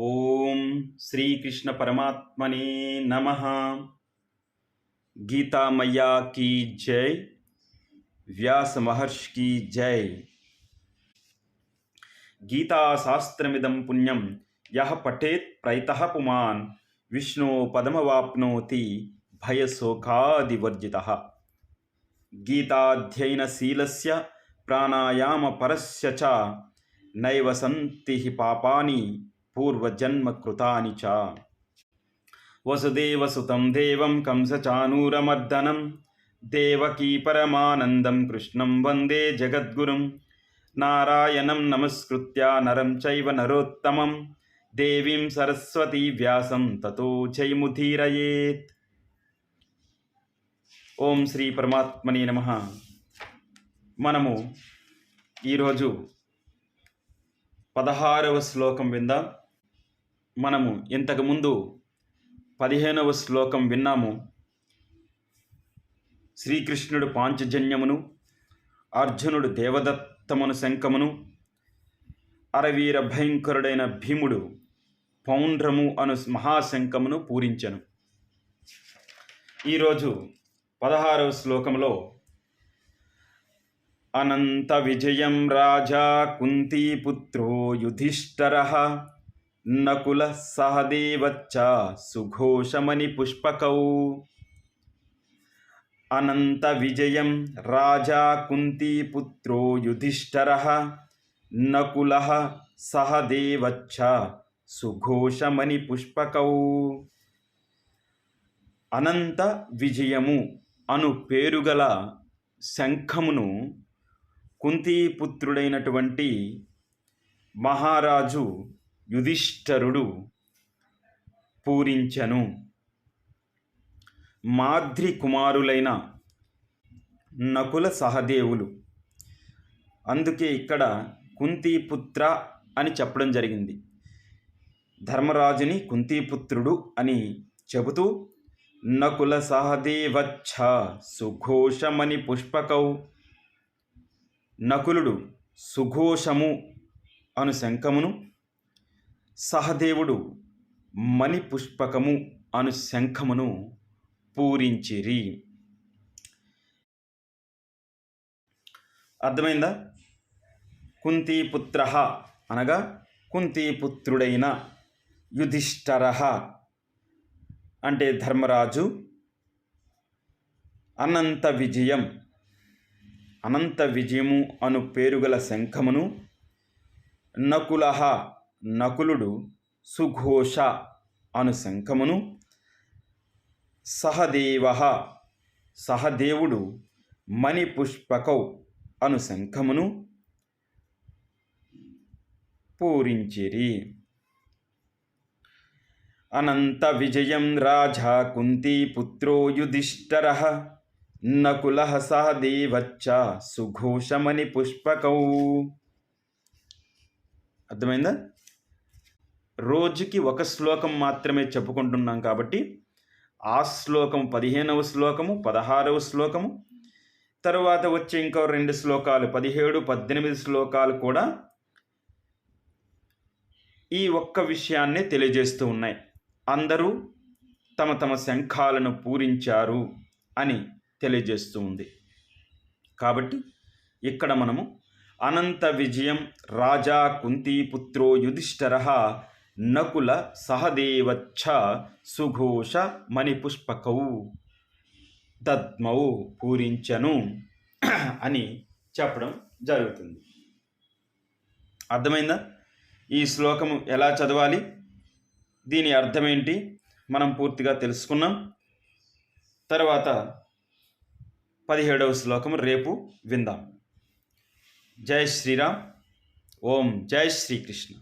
ఓం శ్రీకృష్ణ పరమాత్మనే నమ. గీతామయ్యా కీ జై. వ్యాస మహర్షి కీ జై. గీతాశాస్త్రమిదం పుణ్యం యహ పఠేత్ ప్రయతః పుమాన్. విష్ణు పదమవాప్నోతి భయశోకాదివర్జిత. గీతాధ్యయనశీలస్య ప్రాణాయామపరస్య చ. నైవ సంతి పాపాని పూర్వజన్మకృతాని చ. వసుదేవసుతం దేవం కంసచానూరమర్దనం దేవకీ పరమానందం కృష్ణం వందే జగద్గురుం నారాయణం నమస్కృత్య నరం చైవ నరోత్తమం దేవీం సరస్వతీ వ్యాసం తతో జయముధీరయేత్ ఓం శ్రీ పరమాత్మని నమ. మనము ఈరోజు పదహారవ శ్లోకం విందాం. మనము ఇంతకుముందు పదిహేనవ శ్లోకం విన్నాము. శ్రీకృష్ణుడు పాంచజన్యమును అర్జునుడు దేవదత్తమును శంఖమును అరవీర భయంకరుడైన భీముడు పౌండ్రము అను మహాశంఖమును పూరించను. ఈరోజు పదహారవ శ్లోకంలో అనంత విజయం రాజా కుంతీపుత్రో యుధిష్ఠర నకుల సహదేవచ్చ సుఘోషమణి పుష్పకౌ. అనంత విజయం రాజా కుంతీపుత్రో యుధిష్ఠర. నకుల సహదేవచ్చ సుఘోషమణి పుష్పకౌ. అనంత విజయము అను పేరుగల శంఖమును కుంతీపుత్రుడైనటువంటి మహారాజు యుధిష్ఠరుడు పూరించను. మాద్రి కుమారులైన నకుల సహదేవులు. అందుకే ఇక్కడ కుంతీపుత్ర అని చెప్పడం జరిగింది. ధర్మరాజుని కుంతీపుత్రుడు అని చెబుతూ నకుల సహదేవచ్చ సుఘోషమని పుష్పకౌ. నకులుడు సుఘోషము అను శంఖమును సహదేవుడు మణిపుష్పకము అను శంఖమును పూరించిరి. అర్థమైందా? కుంతీపుత్ర అనగా కుంతీపుత్రుడైన యుధిష్ఠర అంటే ధర్మరాజు అనంత విజయం అనంత విజయము అను పేరుగల శంఖమును నకుల నకులుడు సుఘోష అను శంఖమును సహదేవ సహదేవుడు మణిపుష్పకౌ అను శంఖమును పూరించిరి. అనంత విజయం రాజా కుంతీపుత్రో యుధిష్ఠర నకుల సహదేవచ్చ సుఘోషమణి పుష్పకౌ అర్థమైందా? రోజుకి ఒక శ్లోకం మాత్రమే చెప్పుకుంటున్నాం కాబట్టి ఆ శ్లోకం పదిహేనవ శ్లోకము పదహారవ శ్లోకము తరువాత వచ్చే ఇంకో రెండు శ్లోకాలు పదిహేడు పద్దెనిమిది శ్లోకాలు కూడా ఈ ఒక్క విషయాన్నే తెలియజేస్తూ ఉన్నాయి. అందరూ తమ తమ శంఖాలను పూరించారు అని తెలియజేస్తూ ఉంది. కాబట్టి ఇక్కడ మనము అనంత విజయం రాజా కుంతీపుత్రో యుధిష్ఠర నకుల సహదేవచ్చ సుఘోష మణిపుష్పకౌ దద్మౌ పూరించను అని చెప్పడం జరుగుతుంది. అర్థమైందా? ఈ శ్లోకము ఎలా చదవాలి? దీని అర్థమేంటి? మనం పూర్తిగా తెలుసుకున్నాం. తర్వాత పదిహేడవ శ్లోకము రేపు విందాం. జై శ్రీరామ్. ఓం జై శ్రీకృష్ణ.